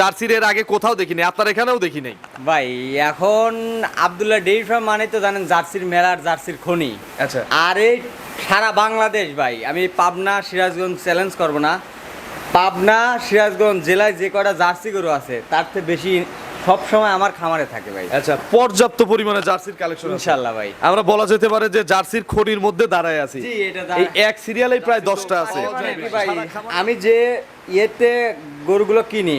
জার্সির এর আগে কোথাও দেখিনি আপনার এখানেও দেখি নাই ভাই এখন আবদুল্লাহ ডেইরি ফার্ম মানে তো জানেন জার্সির মেলার জার্সির খনি। আচ্ছা। আর এই সারা বাংলাদেশ ভাই আমি পাবনা সিরাজগঞ্জ চ্যালেঞ্জ করব না। পাবনা সিরাজগঞ্জ জেলায় যে কটা জার্সি গরু আছে তার থেকে বেশি সব সময় আমার খামারে থাকে ভাই। আচ্ছা পর্যাপ্ত পরিমাণে জার্সির কালেকশন ইনশাল্লাহ ভাই। আমরা বলা যেতে পারে যে জার্সির খনির মধ্যে দাঁড়ায় আছি। এটা এই এক সিরিয়ালেই প্রায় দশটা আছে। ভাই? আমি যে ইয়েতে গরুগুলো কিনি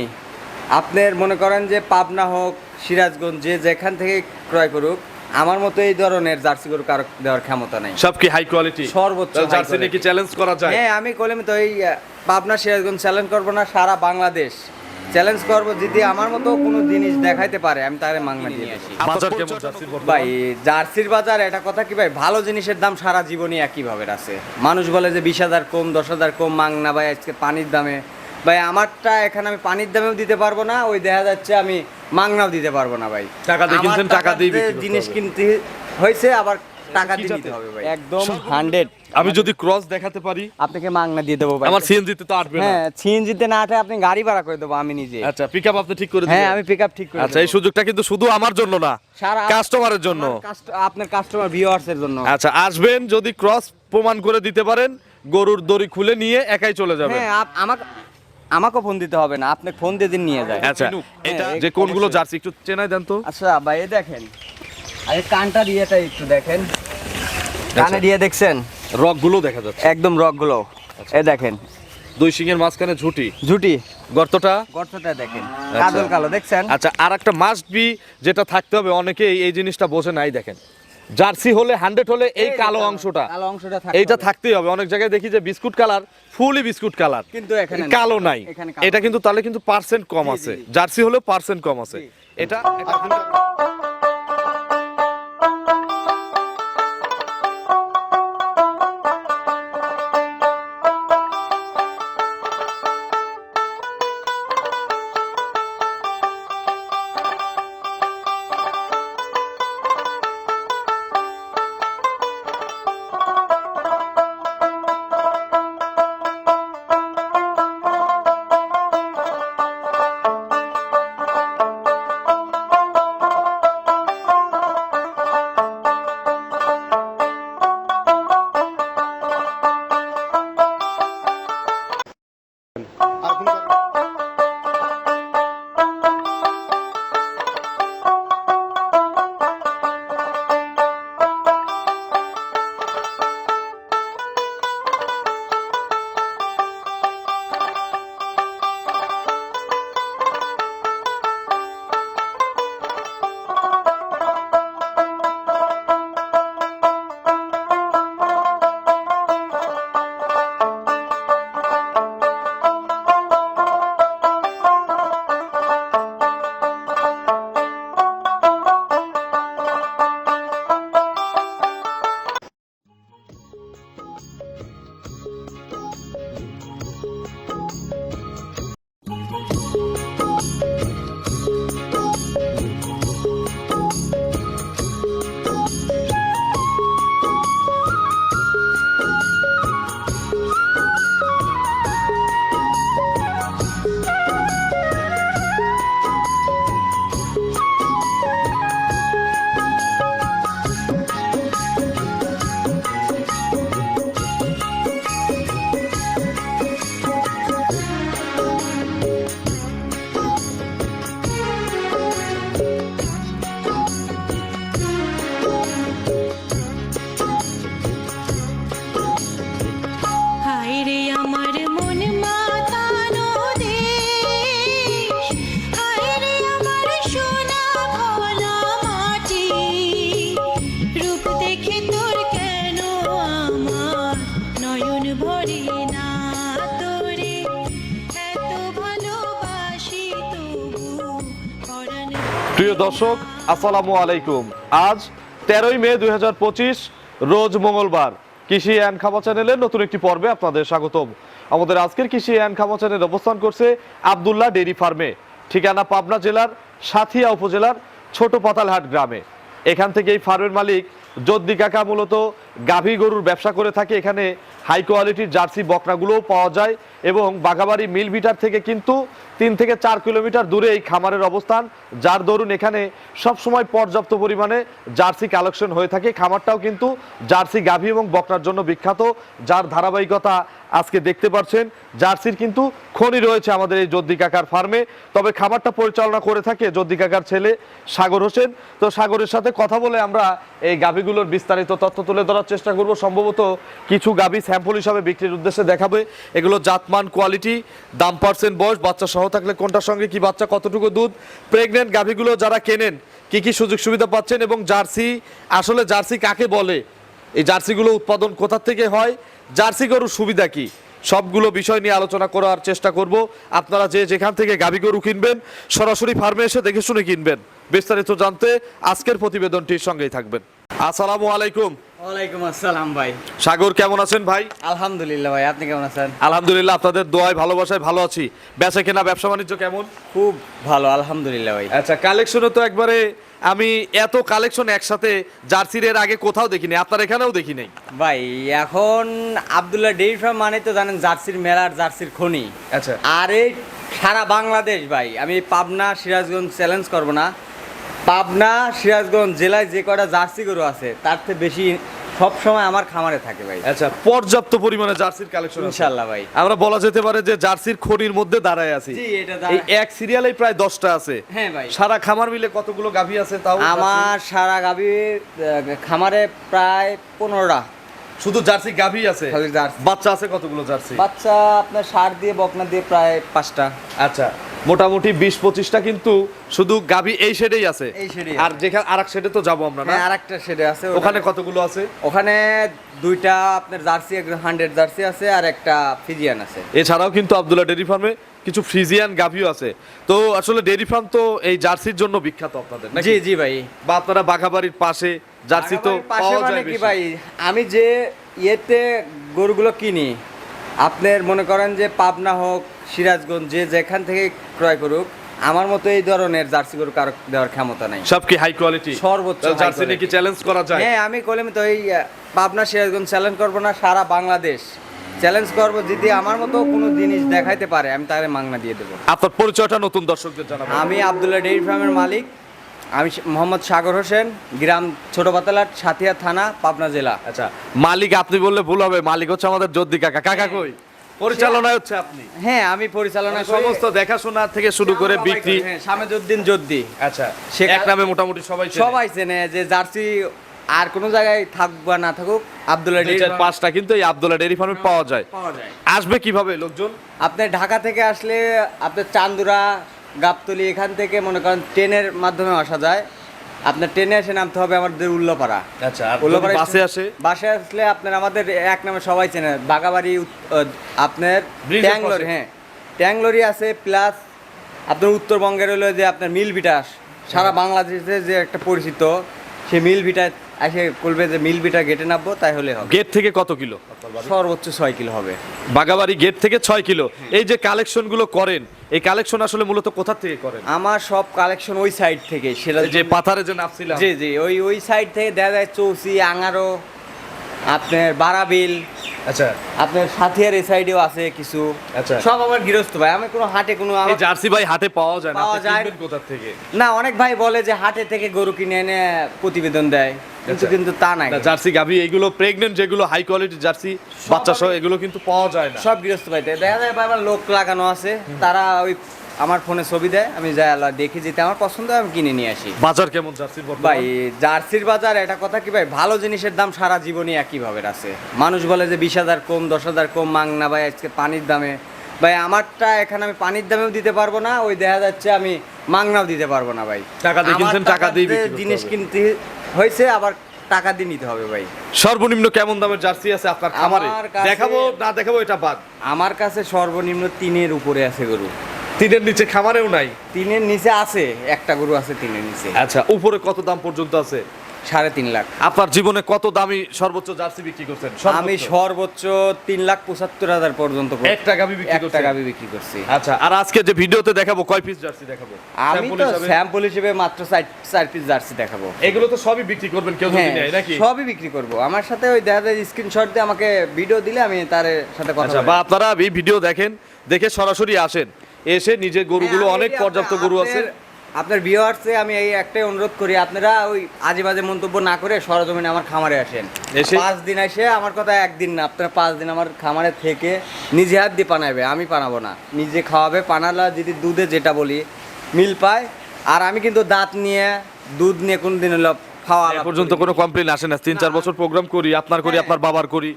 আপনার মনে করেন যে পাবনা হোক সিরাজগঞ্জ যে যেখান থেকে ক্রয় করুক আমার মতো এই ধরনের জার্সি গরু কারও দেওয়ার ক্ষমতা নাই। সব কি হাই কোয়ালিটি সর্বোচ্চ জার্সি নিয়ে কি চ্যালেঞ্জ করা যায়? হ্যাঁ আমি কইলাম তো এই পাবনা সিরাজগঞ্জ চ্যালেঞ্জ করব না সারা বাংলাদেশ চ্যালেঞ্জ করব যদি আমার মতো কোনো জিনিস দেখাইতে পারে আমি তারে মাংনা দিয়ে আসি বাজার কেমন জার্সির ভাই জার্সির বাজার এটা কথা কি ভাই? ভালো জিনিসের দাম সারা জীবনই একইভাবে আছে। মানুষ বলে যে বিশ হাজার কম দশ হাজার কম মাংনা ভাই আজকে পানির দামে ভাই আমারটা এখানে আমি পানির দামেও দিতে পারব না ওই দেখা যাচ্ছে আমি মাংনাও দিতে পারব না ভাই। টাকা দিয়ে কিনছেন, টাকা দিয়ে বিক্রি জিনিস কিনতে হয়েছে আবার টাকা দিয়ে জাতের? হবে ভাই। একদম হান্ড্রেড আমি যদি ক্রস দেখাতে পারি আপনাকে মাংনা দিয়ে দেবো ভাই। আমার সিএনজিতে তো আসবে না। হ্যাঁ সিএনজিতে না আটে আপনি গাড়ি ভাড়া করে দেবো আমি নিজে। আচ্ছা পিকআপ আপনি ঠিক করে দিবেন। হ্যাঁ আমি পিক আপ ঠিক করে আচ্ছা এই সুযোগটা কিন্তু শুধু আমার জন্য না সারা কাস্টমারের জন্য। আপনার কাস্টমার ভিউয়ার্স এর জন্য। আচ্ছা আসবেন যদি ক্রস প্রমাণ করে দিতে পারেন গরুর দড়ি খুলে নিয়ে একাই চলে যাবেন। হ্যাঁ আমাকে আমাকে ফোন দিতে হবে না আপনি ফোন দিয়ে দিন নিয়ে যায় আচ্ছা এটা হ্যাঁ, যে কোনগুলো। জার্সি একটু চেনাই দেন তো। আচ্ছা ভাই দেখেন। আরে কানটা দিয়েটা একটু দেখেন। কানে দিয়ে দেখছেন? রকগুলো দেখা যাচ্ছে। একদম রকগুলো আচ্ছা। এ দেখেন। দুই সিংহের মাঝখানে ঝুটি। ঝুটি। গর্তটা? গর্তটা দেখেন। কাজল কালো দেখছেন? আচ্ছা আর একটা মাস্ট বি যেটা থাকতে হবে অনেকে এই জিনিসটা বোঝে নাই দেখেন। জার্সি হলে হান্ড্রেড হলে এই কালো অংশটা। কালো অংশটা এইটা থাকতেই হবে। অনেক জায়গায় দেখি যে বিস্কুট কালার ফুলই বিস্কুট কালার। কিন্তু এখানে কালো নাই। এটা কিন্তু তাহলে কিন্তু পার্সেন্ট কম আছে। জার্সি হলেও পার্সেন্ট কম আছে। এটা প্রিয় দর্শক, আসসালামু আলাইকুম। আজ তেরোই মে দুই হাজার পঁচিশ, রোজ মঙ্গলবার। কৃষি অ্যান্ড খামা চ্যানেলের নতুন একটি পর্বে আপনাদের স্বাগতম। আমাদের আজকের কৃষি অ্যান্ড খামা চ্যানেল অবস্থান করছে আবদুল্লাহ ডেরি ফার্মে, ঠিকানা পাবনা জেলার সাথিয়া উপজেলার ছোট পাতালহাট গ্রামে। এখান থেকে এই ফার্মের মালিক জদ্দি কাকা মূলত গাভী গরুর ব্যবসা করে থাকে। এখানে হাই কোয়ালিটির জার্সি বকরাগুলোও পাওয়া যায় এবং বাঘাবাড়ি মিল ভিটার থেকে কিন্তু তিন থেকে চার কিলোমিটার দূরে এই খামারের অবস্থান, যার দরুন এখানে সবসময় পর্যাপ্ত পরিমাণে জার্সি কালেকশন হয়ে থাকে। খামারটাও কিন্তু জার্সি, গাভী এবং বকরার জন্য বিখ্যাত, যার ধারাবাহিকতা আজকে দেখতে পাচ্ছেন জার্সির কিন্তু খনি রয়েছে আমাদের এই জদ্দি কাকার ফার্মে। তবে খাবারটা পরিচালনা করে থাকে জদ্দি কাকার ছেলে সাগর হোসেন। তো সাগরের সাথে কথা বলে আমরা এই গাভীগুলোর বিস্তারিত তথ্য তুলে ধরার চেষ্টা করব। সম্ভবত কিছু গাভী স্যাম্পল হিসাবে বিক্রির উদ্দেশ্যে দেখাবে। এগুলো জাতমান, কোয়ালিটি, দাম পার্সেন্ট, বয়স, বাচ্চা সহ থাকলে কোনটার সঙ্গে কি বাচ্চা, কতটুকু দুধ প্রেগনেন্ট গাভীগুলো যারা কেনেন, কি কি সুযোগ সুবিধা পাচ্ছেন এবং জার্সি, আসলে জার্সি কাকে বলে? এই জার্সিগুলো উৎপাদন কোথা থেকে হয়? জার্সি গরুর সুবিধা কি? সবগুলো বিষয় নিয়ে আলোচনা করার চেষ্টা করব। আপনারা যে যেখান থেকে গাভী গরু কিনবেন সরাসরি ফার্মে এসে দেখে শুনে কিনবেন। বিস্তারিত জানতে আজকের প্রতিবেদনটির সঙ্গেই থাকবেন। আসসালামু আলাইকুম। ওয়ালাইকুম আসসালাম ভাই। সাগর কেমন আছেন ভাই? আলহামদুলিল্লাহ ভাই আপনি কেমন আছেন? আলহামদুলিল্লাহ আপনাদের দোয়ায় ভালোবাসায় ভালো আছি। বেচা কেনা ব্যবসা বাণিজ্য কেমন? খুব ভালো আলহামদুলিল্লাহ ভাই। আচ্ছা কালেকশনও তো একবারে আমি এত কালেকশন একসাথে জার্সির এর আগে কোথাও দেখিনি আপনার এখানেও দেখি নাই। ভাই এখন আব্দুল্লাহ ডেইরি ফার্ম মানে তো জানেন জার্সির মেলার জার্সির খনি। আচ্ছা। আর এই সারা বাংলাদেশ ভাই আমি পাবনা সিরাজগঞ্জ চ্যালেঞ্জ করব না। পাবনা সিরাজগঞ্জ জেলায় যে কটা জার্সি গরু আছে তার থেকে বেশি সব সময় আমার খামারে থাকে ভাই। আচ্ছা পর্যাপ্ত পরিমাণে জার্সির কালেকশন ইনশাল্লাহ ভাই। আমরা বলা যেতে পারে যে জার্সির খনির মধ্যে দাঁড়ায় আছি। জি, এটা এই এক সিরিয়ালেই প্রায় দশটা আছে। হ্যাঁ ভাই। সারা খামার মিলে কতগুলো গাভী আছে তাও আমার সারা আহ, খামারে প্রায় পনেরোটা। শুধু জার্সি গাভী আছে? বাচ্চা আছে কতগুলো জার্সি? বাচ্চা আপনার সার দিয়ে বকনা দিয়ে প্রায় পাঁচটা। আচ্ছা মোটামুটি বিশ পঁচিশটা কিন্তু শুধু গাভী এই শেডেই আছে। আর যেখানে আরেক শেডে তো যাব আমরা না? আর একটা সেটে আছে ওখানে কতগুলো আছে? ওখানে দুইটা আপনার জার্সি হান্ড্রেড জার্সি আছে আর একটা ফিজিয়ান আছে। এছাড়াও কিন্তু আব্দুল্লাহ ডেরি ফার্মে কিছু ফ্রিজিয়ান গাভিও আছে। তো আসলে ডেরি ফার্ম তো এই জার্সির জন্য বিখ্যাত আপনাদের? জি জি ভাই। বা আপনারা বাঘাবাড়ির পাশে জার্সি তো পাওয়া মানে যায় কি ভাই আমি যে ইয়েতে গরুগুলো কিনি আপনার মনে করেন যে পাবনা হোক সিরাজগঞ্জ যে যেখান থেকে ক্রয় করুক আমার মতো এই ধরনের জার্সি গরু কারও দেওয়ার ক্ষমতা নাই। সব কি হাই কোয়ালিটি সর্বোচ্চ জার্সি। নাকি চ্যালেঞ্জ করা যায়? হ্যাঁ আমি কলমি তো এই পাবনা সিরাজগঞ্জ চ্যালেঞ্জ করব না সারা বাংলাদেশ চ্যালেঞ্জ করব যদি আমার মতো কোনো জিনিস দেখাইতে পারে আমি তাহলে মাংনা দিয়ে দেবো। আপনার পরিচয়টা নতুন দর্শকদের জানাবেন। আমি আবদুল্লাহ ডেইরি ফার্মের মালিক আমি মোহাম্মদ সাগর হোসেন গ্রাম ছোট পাতালাট সাথিয়া থানা পাবনা জেলা। আচ্ছা মালিক আপনি বললে ভুল হবে মালিক হচ্ছে আমাদের জদ্দি কাকা। কাকা কই? পরিচালনায় হচ্ছে আপনি? হ্যাঁ আমি পরিচালনা সমস্ত দেখাশোনা থেকে শুরু করে বিক্রি। হ্যাঁ, জদ্দি। আচ্ছা সে- এক নামে মোটামুটি সবাই। সবাই চেনে যে জার্সি আর কোনো জায়গায় থাকুক বা না থাকুক আবদুল্লাহ ফার্ম। পাঁচটা কিন্তু এই আব্দুল্লাহ ডেরি ফার্মে পাওয়া যায়। পাওয়া যায়। আসবে কীভাবে লোকজন? আপনি ঢাকা থেকে আসলে আপনার চান্দুরা গাবতলি এখান থেকে মনে করেন ট্রেনের মাধ্যমে আসা যায়। আপনার ট্রেনে এসে নামতে হবে আমাদের উল্লাপাড়া। আচ্ছা উল্লোপাড়া বাসে আসে? বাসে আসলে আপনার আমাদের এক নামে সবাই চেনে বাগাবাড়ি আপনার ট্যাংলোর হ্যাঁ। ট্যাংলোরি আছে প্লাস আপনার উত্তরবঙ্গের হলো যে আপনার মিল বিটাস সারা হ্যাঁ। বাংলাদেশে যে একটা পরিচিত সেই মিল বিটা এসে বলবে যে মিল বিটা গেটে নামবো তাই হলে হবে। গেট থেকে কত কিলো? সর্বোচ্চ ছয় কিলো হবে। বাগাবাড়ি গেট থেকে ছয় কিলো। এই যে কালেকশনগুলো করেন এই কালেকশন আসলে মূলত কোথা থেকে করেন? আমার সব কালেকশন ওই সাইড থেকে সেটা যে পাথারে যে নাপছিলাম। জি জি ওই ওই সাইড থেকে দেখা যায় চৌসি আঙারো আপনার বারাবিল। আচ্ছা। আপনার সাথিয়ার এই সাইডেও আছে কিছু। আচ্ছা। সব আমার গৃহস্থ ভাই আমি কোনো হাটে কোনো এই জার্সি ভাই হাটে পাওয়া যায় না পাওয়া যায়। কোথা থেকে? না অনেক ভাই বলে যে হাটে থেকে গরু কিনে এনে প্রতিবেদন দেয়। কিন্তু আচ্ছা। কিন্তু তা নাই। জার্সি গাভি এগুলো প্রেগনেন্ট যেগুলো হাই কোয়ালিটি জার্সি বাচ্চা সহ এগুলো কিন্তু পাওয়া যায় না। সব গৃহস্থ ভাই দেখা যায় বাবার লোক লাগানো আছে তারা ওই আমার ফোনে ছবি দেয় আমি যাই আল্লাহ দেখি যেতে আমার পছন্দ আমি কিনে নিয়ে আসি। বাজার কেমন জার্সির? ভাই জার্সির বাজার এটা কথা কি ভাই ভালো জিনিসের দাম সারা জীবনই একইভাবে আছে। মানুষ বলে যে বিশ হাজার কম দশ হাজার কম মাং না ভাই আজকে পানির দামে ভাই আমারটা এখানে আমি পানির দামেও দিতে পারব না ওই দেখা যাচ্ছে আমি মাংনাও দিতে পারব না ভাই। টাকা দিয়ে কিনছেন, টাকা দিয়ে জিনিস কিনতে হয়েছে আবার টাকা দিয়ে নিতে হবে ভাই। সর্বনিম্ন কেমন দামের জার্সি আছে আপনার খামারে? আমার দেখাবো না দেখাবো এটা বাদ। আমার কাছে সর্বনিম্ন তিনের উপরে আছে গরু। তিনের নিচে খামারেও নাই? তিনের নিচে আছে একটা গরু আছে তিনের নিচে। আচ্ছা উপরে কত দাম পর্যন্ত আছে? সাড়ে তিন লাখ। আপনার জীবনে কত দামি সর্বোচ্চ জার্সি বিক্রি করছেন? আমি সর্বোচ্চ তিন লাখ পঁচাত্তর হাজার পর্যন্ত একটা বিক্রি একটা? গাভি বিক্রি করছি। আচ্ছা আর আজকে যে ভিডিওতে দেখাবো কয় পিস জার্সি দেখাবো? আমি তো স্যাম্পল হিসেবে মাত্র চার পিস জার্সি দেখাবো। এগুলো তো সবই বিক্রি করবেন কেউ যদি হ্যাঁ নেয় নাকি? সবই বিক্রি করব। আমার সাথে ওই দেখা যায় স্ক্রিনশট দিয়ে আমাকে ভিডিও দিলে আমি তার সাথে কথা আচ্ছা বা আপনারা এই ভিডিও দেখেন দেখে সরাসরি আসেন। এসে নিজের গরুগুলো হ্যাঁ, অনেক পর্যাপ্ত গরু আছে। আপনার- ভিউয়ার্সে আমি এই একটাই অনুরোধ করি আপনারা ওই আজে বাজে মন্তব্য না করে সরজমিনে আমার খামারে আসেন? পাঁচ দিন এসে আমার কথা একদিন না আপনারা পাঁচ দিন আমার খামারে থেকে নিজে হাত দিয়ে পানাবে আমি পানাবো না। নিজে খাওয়াবে পানালা যদি দুধে যেটা বলি মিল পায়। আর আমি কিন্তু দাঁত নিয়ে দুধ নিয়ে কোনদিন হলো খাওয়া পর্যন্ত কোনো কমপ্লেন আসে না। তিন চার বছর প্রোগ্রাম করি আপনার করি হ্যাঁ। আপনার বাবার করি।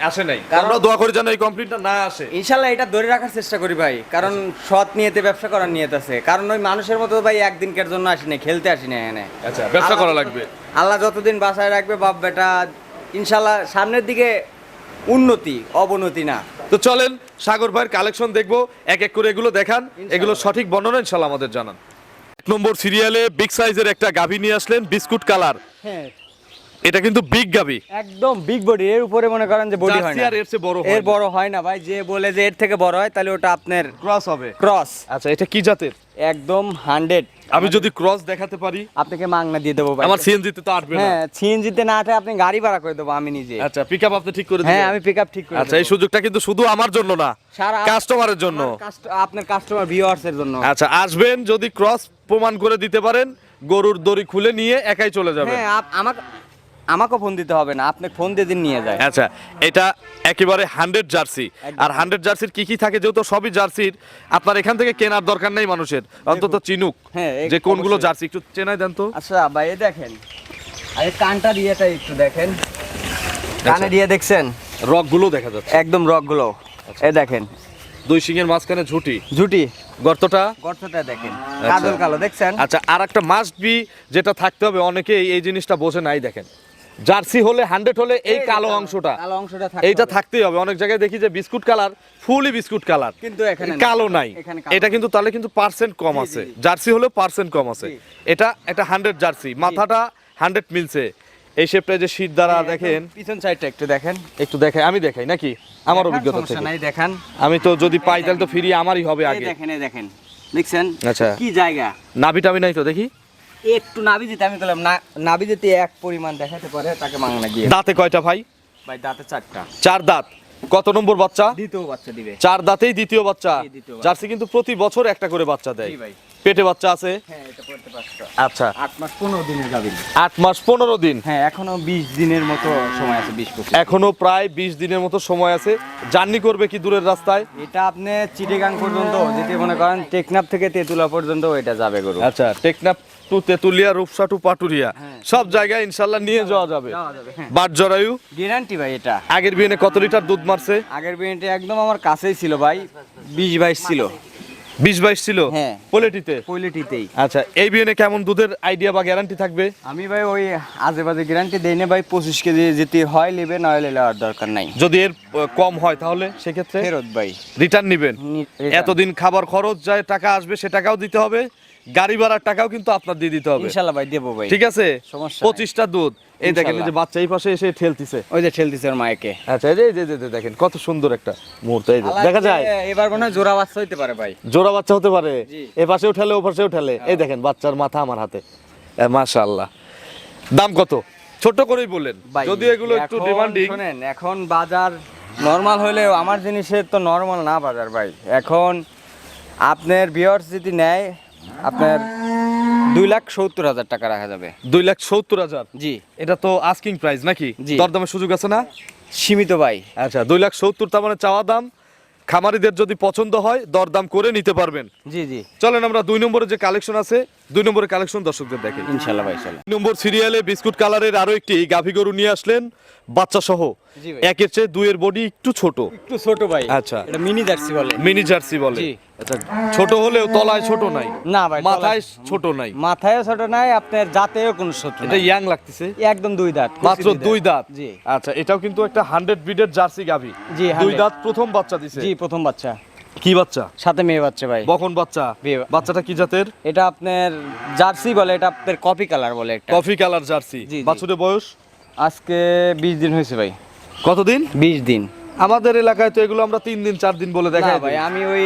আসে নাই। কারণ- আমরা দোয়া করি যেন এই কমপ্লেনটা না আসে। ইনশাল্লাহ এটা ধরে রাখার চেষ্টা করি ভাই কারণ সৎ নিয়েতে ব্যবসা করার নিয়ত আছে। কারণ ওই মানুষের মতো ভাই একদিনকার জন্য আসি না খেলতে আসি না এখানে। আচ্ছা ব্যবসা করা লাগবে। আল্লাহ যতদিন বাসায় রাখবে বাপ বেটা ইনশাল্লাহ সামনের দিকে উন্নতি অবনতি না। তো চলেন সাগর ভাইয়ের কালেকশন দেখব এক এক করে এগুলো দেখান। এগুলো সঠিক বর্ণনা ইনশাল্লাহ আমাদের জানান। এক নম্বর সিরিয়ালে বিগ সাইজের একটা গাভী নিয়ে আসলেন বিস্কুট কালার। হ্যাঁ। এটা কিন্তু বিগ গাভী একদম বিগ বডি এর উপরে মনে করেন যে বডি হয় না। এর চেয়ে বড় এর বড় হয় না ভাই যে বলে যে এর থেকে বড় হয় তাহলে ওটা আপনার ক্রস হবে। ক্রস আচ্ছা এটা কি জাতের? একদম হান্ড্রেড আমি যদি ক্রস দেখাতে পারি? আপনাকে মাংনা দিয়ে দেবো ভাই। আমার সিএনজিতে তো আটবে না। হ্যাঁ সিএনজিতে না আটে আপনি গাড়ি ভাড়া করে দেবো আমি নিজে। আচ্ছা পিকআপ আপনি ঠিক করে দিবেন। হ্যাঁ আমি পিক আপ ঠিক করে আচ্ছা এই সুযোগটা কিন্তু শুধু আমার জন্য না সারা কাস্টমারের জন্য। আপনার কাস্টমার ভিউয়ার্স এর জন্য। আচ্ছা আসবেন যদি ক্রস প্রমাণ করে দিতে পারেন গরুর দড়ি খুলে নিয়ে একাই চলে যাবেন। হ্যাঁ আমাকে আমাকে ফোন দিতে হবে না আপনি ফোন দিয়ে দিন নিয়ে যায়। আচ্ছা এটা একেবারে হান্ড্রেড জার্সি আর হান্ড্রেড জার্সির কি কি থাকে? যেহেতু সবই জার্সির আপনার এখান থেকে কেনার দরকার নেই মানুষের। অন্তত চিনুক। হ্যাঁ, যে কোনগুলো জার্সি একটু চেনাই দেন তো। আচ্ছা ভাই দেখেন। আরে কানটা দিয়েটা একটু দেখেন। কানে দিয়ে দেখছেন? রকগুলো দেখা যাচ্ছে। একদম রকগুলো এই দেখেন। দুই সিংয়ের মাঝখানে ঝুটি। ঝুটি। গর্তটা? গর্তটা দেখেন। কাজল কালো দেখছেন? আচ্ছা আর একটা মাস্ট বি যেটা থাকতে হবে অনেকে এই জিনিসটা বোঝে নাই দেখেন। জার্সি হলে হান্ড্রেড হলে এই কালো অংশটা। কালো অংশটা এইটা থাকতেই হবে। অনেক জায়গায় দেখি যে বিস্কুট কালার ফুলই বিস্কুট কালার। কিন্তু এখানে কালো নাই। এটা কিন্তু তাহলে কিন্তু পার্সেন্ট কম আছে। জার্সি হলেও পার্সেন্ট কম আছে। এটা একটা হান্ড্রেড জার্সি। মাথাটা হান্ড্রেড মিলছে। এই শেপটা যে শীত দ্বারা হ্যাঁ, দেখেন। পিছন সাইডটা একটু দেখেন। একটু দেখাই। আমি দেখাই নাকি? আমার অভিজ্ঞতা থেকে। নাই দেখান। আমি তো যদি পাই তাহলে তো ফিরি আমারই হবে আগে। দেখেন দেখেন। দেখছেন? আচ্ছা। কি জায়গা? নাভি টাভি নাই তো দেখি। একটু নাবি দিতে আমি বললাম না নাবি দিতে এক পরিমাণ দেখাতে পারে তাকে মাংনা গিয়ে দাঁতে কয়টা ভাই? ভাই দাঁতে চারটা। চার দাঁত। কত নম্বর বাচ্চা? দ্বিতীয় বাচ্চা দিবে। চার দাঁতেই দ্বিতীয় বাচ্চা। জার্সি কিন্তু প্রতি বছর একটা করে বাচ্চা দেয়। ভাই। পেটে বাচ্চা আছে? হ্যাঁ আচ্ছা। আট মাস পনেরো দিনের গাবিন আট মাস পনেরো দিন। হ্যাঁ এখনও বিশ দিনের মতো সময় আছে বিশ এখনও প্রায় বিশ দিনের মতো সময় আছে। জার্নি করবে কি দূরের রাস্তায়? এটা আপনি চিটিগাং পর্যন্ত যদি মনে করেন টেকনাফ থেকে তেতুলা পর্যন্ত এটা যাবে গরু। আচ্ছা টেকনাফ টু তেতুলিয়া রূপসা টু পাটুরিয়া হ্যাঁ। সব জায়গায় ইনশাল্লাহ নিয়ে যাওয়া যাবে। হ্যাঁ। বাট জরায়ু? গ্যারান্টি ভাই এটা। আগের বিয়ে কত লিটার দুধ মারছে? আগের বিয়েটা একদম আমার কাছেই ছিল ভাই বিশ বাইশ ছিল। বিশ বাইশ ছিল? হ্যাঁ। পোলেটিতে? পৈলিটিতেই। আচ্ছা এই বিয়ে কেমন দুধের আইডিয়া বা গ্যারান্টি থাকবে? আমি ভাই ওই আজে বাজে গ্যারান্টি দেই না ভাই পঁচিশ কেজি যেতে হয় নেবে না হলে নেওয়ার দরকার নাই। যদি এর কম হয় তাহলে সেক্ষেত্রে? ফেরত ভাই। রিটার্ন নিবেন। এতদিন খাবার খরচ যায় টাকা আসবে সে টাকাও দিতে হবে। গাড়ি ভাড়ার টাকাও কিন্তু আপনার দিয়ে দিতে হবে। ইনশাল্লাহ ভাই দেবো ভাই। ঠিক আছে? সমস্যা পঁচিশটা দুধ। এই দেখেন যে বাচ্চা এই পাশে এসে ঠেলতিছে। ওই যে ঠেলতেছে ওর মায়েকে। আচ্ছা এই যে যে- দেখেন কত সুন্দর একটা মুহূর্ত। এই যে দেখা যায়। এবার মনে হয় জোড়া বাচ্চা হইতে পারে ভাই। জোড়া বাচ্চা হতে পারে। এ পাশেও ঠেলে ও পাশেও ঠেলে। এই দেখেন বাচ্চার মাথা আমার হাতে। মাশাআল্লাহ। দাম কত? ছোট করেই বললেন। ভাই, যদি এগুলো একটু ডিমান্ডিং শোনেন এখন বাজার নর্মাল হলেও আমার জিনিসের তো নর্মাল না বাজার ভাই। এখন আপনার ভিওর্স যদি নেয় আপনার দুই লাখ সত্তর হাজার টাকা রাখা যাবে। দুই লাখ সত্তর হাজার? জি। এটা তো আস্কিং প্রাইস নাকি। দরদামের সুযোগ আছে না? সীমিত ভাই। আচ্ছা দুই লাখ সত্তর তার মানে চাওয়া দাম খামারিদের যদি পছন্দ হয় দরদাম করে নিতে পারবেন। জি জি। চলেন আমরা দুই নম্বরে যে কালেকশন আছে দুই নম্বরের কালেকশন দর্শকদের দেখে ইনশাল্লাহ ভাই ইনশাল্লাহ। নম্বর সিরিয়ালে বিস্কুট কালারের আরও একটি গাভী গরু নিয়ে আসলেন বাচ্চা সহ। একের চেয়ে দুইয়ের বডি একটু ছোট। একটু ছোট ভাই। আচ্ছা। এটা মিনি জার্সি বলে। মিনি জার্সি বলে। জি। আচ্ছা ছোট হলেও তলায় ছোট নাই। না ভাই মাথায় ছোট নাই। মাথায় ছোট নাই আপনার জাতেও কোনো ছোট এটা ইয়াং লাগতেছে। একদম দুই দাঁত মাত্র দুই দাঁত। জি। আচ্ছা এটাও কিন্তু একটা হান্ড্রেড ব্রিডের জার্সি গাভী। জি, দুই দাঁত প্রথম বাচ্চা দিছে। জি প্রথম বাচ্চা। কি বাচ্চা? সাথে মেয়ে বাচ্চা ভাই। বকন বাচ্চা? বাচ্চাটা কি জাতের? এটা আপনার জার্সি বলে এটা আপনার কপি কালার বলে একটা। Coffee colour jersey. বাছুরের বয়স? আজকে বিশ দিন হয়েছে ভাই। কতদিন? বিশ দিন। আমাদের এলাকায় তো এগুলো আমরা তিন দিন চার দিন বলে দেখাই ভাই আমি ওই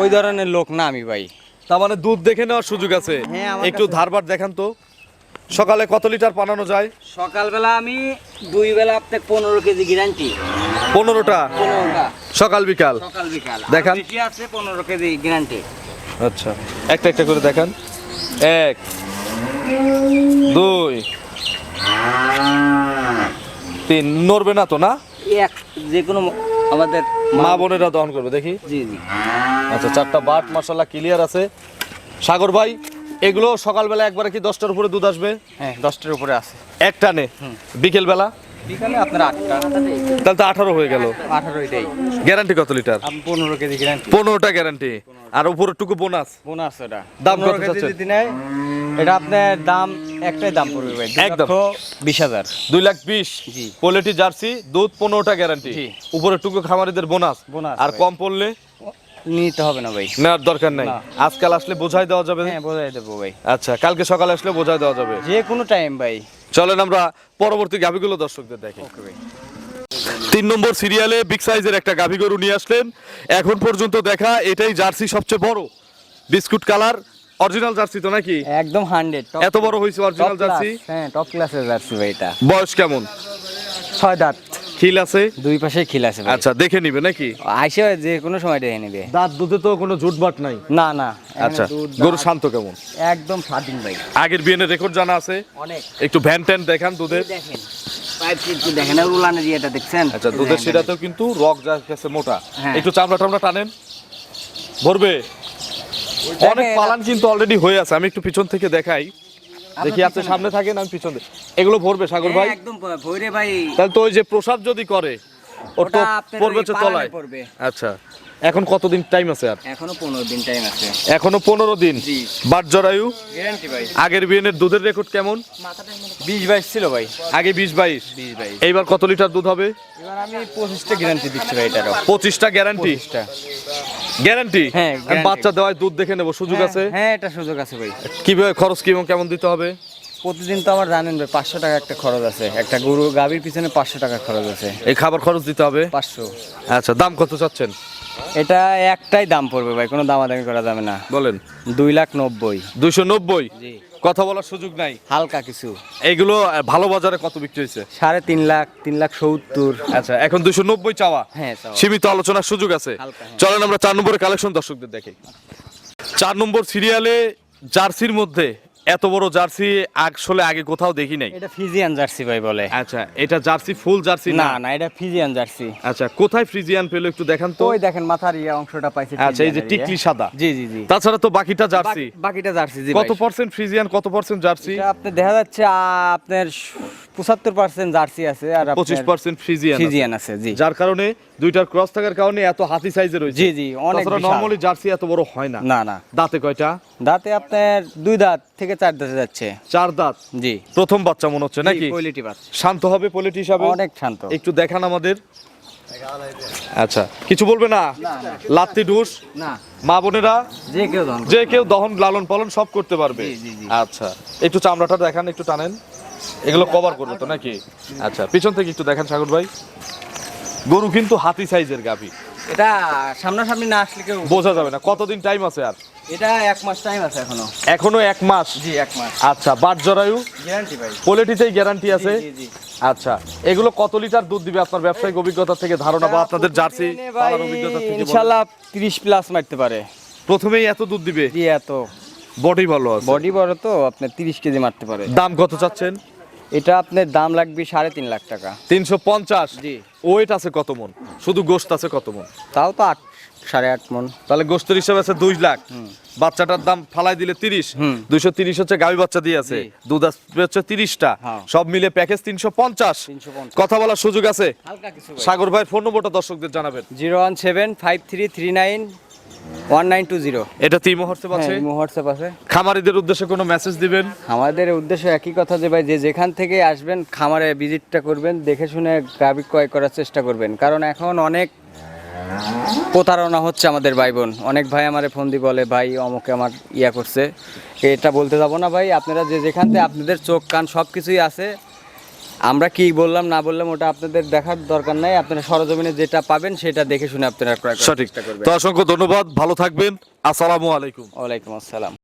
ওই ধরনের লোক না আমি ভাই। তার মানে দুধ দেখে নেওয়ার সুযোগ আছে? হ্যাঁ, একটু ধারবার দেখান তো। সকালে কত লিটার পানানো যায়? সকালবেলা আমি দুই বেলা আপনার পনেরো কেজি গ্যারান্টি। পনেরোটা? পনেরোটা। সকাল বিকাল? সকাল বিকাল। দেখান। বেশি আছে পনেরো কেজি গ্যারান্টি। আচ্ছা। একটা একটা করে দেখান। এক দুই তিন। নড়বে না তো না? এক যে কোনো আমাদের মা বোনেরা দহন করবে দেখি। জি জি। আচ্ছা চারটা বাট মশলা ক্লিয়ার আছে। সাগর ভাই এগুলো সকালবেলা একবারে কি দশটার উপরে দুধ আসবে? হ্যাঁ দশটার উপরে আছে। এক টানে? বিকেল বেলা বিকালে আপনার আটটা। তাহলে তো আঠারো হয়ে গেল। গ্যারান্টি কত লিটার? পনেরো কেজি গ্যারান্টি। পনেরোটা গ্যারান্টি। আর উপরের টুকু বোনাস? বোনাস ওটা। দাম কত 15 যদি নেয় এটা আপনার দাম একটাই দাম পড়বে ভাই একদম। বিশ হাজার। দুই লাখ বিশ। জি। কোয়ালিটি জার্সি দুধ পনেরোটা গ্যারান্টি জি। উপরের টুকু খামারিদের বোনাস। বোনাস আর কম পড়লে নিতে হবে না ভাই। নেওয়ার দরকার নাই। আজকাল আসলে বোঝাই দেওয়া যাবে। হ্যাঁ বোঝাই দেবো ভাই। আচ্ছা কালকে সকালে আসলে বোঝাই দেওয়া যাবে। যে কোনো টাইম ভাই। চলেন আমরা পরবর্তী গাভিগুলো দর্শকদের দেখি। ওকে ভাই। তিন নম্বর সিরিয়ালে বিগ সাইজের একটা গাভি গরু নিয়ে আসলেন। এখন পর্যন্ত দেখা এটাই জার্সি সবচেয়ে বড়। বিস্কুট কালার অরিজিনাল জার্সি তো নাকি? একদম হান্ড্রেড এত বড় হয়েছে অরিজিনাল জার্সি? হ্যাঁ টপ ক্লাসের জার্সি ভাই এটা। বয়স কেমন? ছয় দাঁত। খিল আছে? দুই পাশে খিল আছে আচ্ছা দেখে নিবে নাকি? আইসে যে কোনো সময় দেখে নেবে। দাঁত দুধে তো কোনো জুটবাট নাই। না না আচ্ছা গরু শান্ত কেমন? একদম স্বাধীন ভাই। আগের বিয়েনের রেকর্ড জানা আছে? অনেক। একটু ভ্যান ট্যান দেখান দুধের দেখেন দেখেন আর উলানে দেখছেন? আচ্ছা দুধের সেটাতেও কিন্তু রক যা গেছে মোটা। হ্যাঁ। একটু চামড়া টামড়া টানেন। ভরবে। অনেক পালান কিন্তু অলরেডি হয়ে আছে। আমি একটু পিছন থেকে দেখাই। দেখি আপনি সামনে থাকেন আমি পিছনে। এগুলো ভরবে সাগর ভাই? হ্যাঁ, একদম ভৈরে ভাই। তাহলে তো ওই যে প্রসাদ যদি করে ওটা পড়বে ওই তলায়। আচ্ছা এখন কতদিন টাইম আছে আর? এখনও পনেরো দিন টাইম আছে। এখনও পনেরো দিন? জি। বাট জরায়ু গ্যারান্টি ভাই। আগের দুধের রেকর্ড কেমন? বিশ বাইশ ছিল ভাই। আগে বিশ বাইশ। বিশ বাইশ। এইবার কত লিটার দুধ হবে? এবার আমি পঁচিশটা গ্যারান্টি দিচ্ছি ভাই এটারও। গ্যারান্টি গ্যারান্টি হ্যাঁ, বাচ্চা দেওয়ায় দুধ দেখে নেব সুযোগ হ্যাঁ, আছে? হ্যাঁ এটা সুযোগ আছে ভাই। কীভাবে খরচ কেমন কেমন দিতে হবে? প্রতিদিন তো আমার জানেন ভাই পাঁচশো টাকা একটা খরচ আছে। একটা গরু গাভীর পিছনে পাঁচশো টাকা খরচ আছে। এই খাবার খরচ দিতে হবে? পাঁচশো। আচ্ছা দাম কত চাচ্ছেন? এটা একটাই দাম পড়বে ভাই কোনো দামাদামি করা যাবে না। বলেন। দুই লাখ নব্বই। দুইশো নব্বই? জি। কথা বলার সুযোগ নাই। হালকা কিছু। এইগুলো ভালো বাজারে কত বিক্রি হয়েছে? সাড়ে তিন লাখ তিন লাখ সত্তর। আচ্ছা এখন দুশো নব্বই চাওয়া। হ্যাঁ সীমিত আলোচনার সুযোগ আছে। হ্যাঁ। চলেন আমরা চার নম্বরের কালেকশন দর্শকদের দেখি। চার নম্বর সিরিয়ালে জার্সির মধ্যে এত বড় জার্সি আসলে আগে কোথাও দেখি নাই। এটা ফিজিয়ান জার্সি ভাই বলে। আচ্ছা এটা জার্সি ফুল জার্সি না? না এটা ফিজিয়ান জার্সি। আচ্ছা কোথায় ফ্রিজিয়ান পেল একটু দেখান তো? ওই দেখেন মাথার ইয়ে অংশটা পাইছে আচ্ছা এই যে টিকলি ইয়ে। সাদা। জি জি জি। তাছাড়া তো বাকিটা জার্সি। বাকিটা জার্সি জি কত পার্সেন্ট ফ্রিজিয়ান কত পার্সেন্ট জার্সি? এটা আপনি দেখা যাচ্ছে আপনার পঁচাত্তর পার্সেন্ট জার্সি আছে আর পঁচিশ পার্সেন্ট ফ্রিজিয়ান ফিজিয়ান আছে জি। যার কারণে দুইটার ক্রস থাকার কারণে এত হাতি সাইজের রয়েছে। জি জি অনেক বিশাল। জার্সি এত বড় হয় না। না না। দাঁতে কয়টা? দাঁতে আপনার দুই দাঁত থেকে চার দাঁতে যাচ্ছে। চার দাঁত? জি। প্রথম বাচ্চা মনে হচ্ছে নাকি? কোয়ালিটি বাচ্চা। শান্ত হবে পলিটি হিসাবে? অনেক শান্ত। একটু দেখান আমাদের। আচ্ছা কিছু বলবে না? লাত্তি ডুস? না। মা বোনেরা? যে কেউ যে কেউ দহন লালন পালন সব করতে পারবে। আচ্ছা একটু চামড়াটা দেখান একটু টানেন। এগুলো কভার করবে তো নাকি? আচ্ছা পিছন থেকে একটু দেখান সাগর ভাই। গরু কিন্তু হাতি সাইজের গাভী। এটা সামনাসামনি না আসলে কেউ বোঝা যাবে না কতদিন টাইম আছে আর? এটা এক মাস টাইম আছে এখনও। এখনও এক মাস? জি এক মাস। আচ্ছা বাট জরায়ু? গ্যারান্টি ভাই। পোলেটিতেই গ্যারান্টি আছে। আচ্ছা এগুলো কত লিটার দুধ দিবে আপনার ব্যবসায়িক অভিজ্ঞতা থেকে ধারণা বা আপনাদের জার্সি প্রতিদিনে ভাই অভিজ্ঞতা থেকে ইনশাআল্লাহ 30 প্লাস মারতে পারে। প্রথমেই এত দুধ দিবে? জি এত। বডি ভালো আছে। বডি বড় তো আপনি 30 কেজি মারতে পারে। দাম কত চাচ্ছেন? এটা আপনার দাম লাগবে সাড়ে তিন লাখ টাকা। তিনশো পঞ্চাশ? জি। ওয়েট আছে কত মন? শুধু গোস্ত আছে কত মন? তাও তো আট সাড়ে আট মন। তাহলে গোস্তের হিসাবে আছে দুই লাখ। বাচ্চাটার দাম ফালাই দিলে তিরিশ। দুইশো তিরিশ হচ্ছে গাভী বাচ্চা দিয়ে আছে। দুধ আসবে হচ্ছে তিরিশটা। হ্যাঁ। সব মিলে প্যাকেজ তিনশো পঞ্চাশ। কথা বলার সুযোগ আছে? সাগর ভাইয়ের ফোন নম্বরটা দর্শকদের জানাবেন। Zero one seven five three three nine one nine two zero. এটা তিমো হোয়াটসঅ্যাপ আছে? হোয়াটসঅ্যাপ আছে। খামারিদের উদ্দেশ্যে কোনো মেসেজ দিবেন? আমাদের উদ্দেশ্য একই কথা যে ভাই যে যেখান থেকে আসবেন খামারে ভিজিটটা করবেন দেখে শুনে গাভী ক্রয় করার চেষ্টা করবেন। কারণ এখন অনেক প্রতারণা হচ্ছে আমাদের ভাই বোন। অনেক ভাই আমারে ফোন দিয়ে বলে ভাই অমুকে আমার ইয়া করছে। এটা বলতে যাব না ভাই। আপনারা যে যেখান থেকে আপনাদের চোখ কান সব কিছুই আছে আমরা কি বললাম না বললাম ওটা আপনাদের দেখার দরকার নাই। আপনারা সরজমিনে যেটা পাবেন সেটা দেখে শুনে আপনারা সঠিক। তো অসংখ্য ধন্যবাদ। ভালো থাকবেন। আসসালামু আলাইকুম। ওয়ালাইকুম আসসালাম।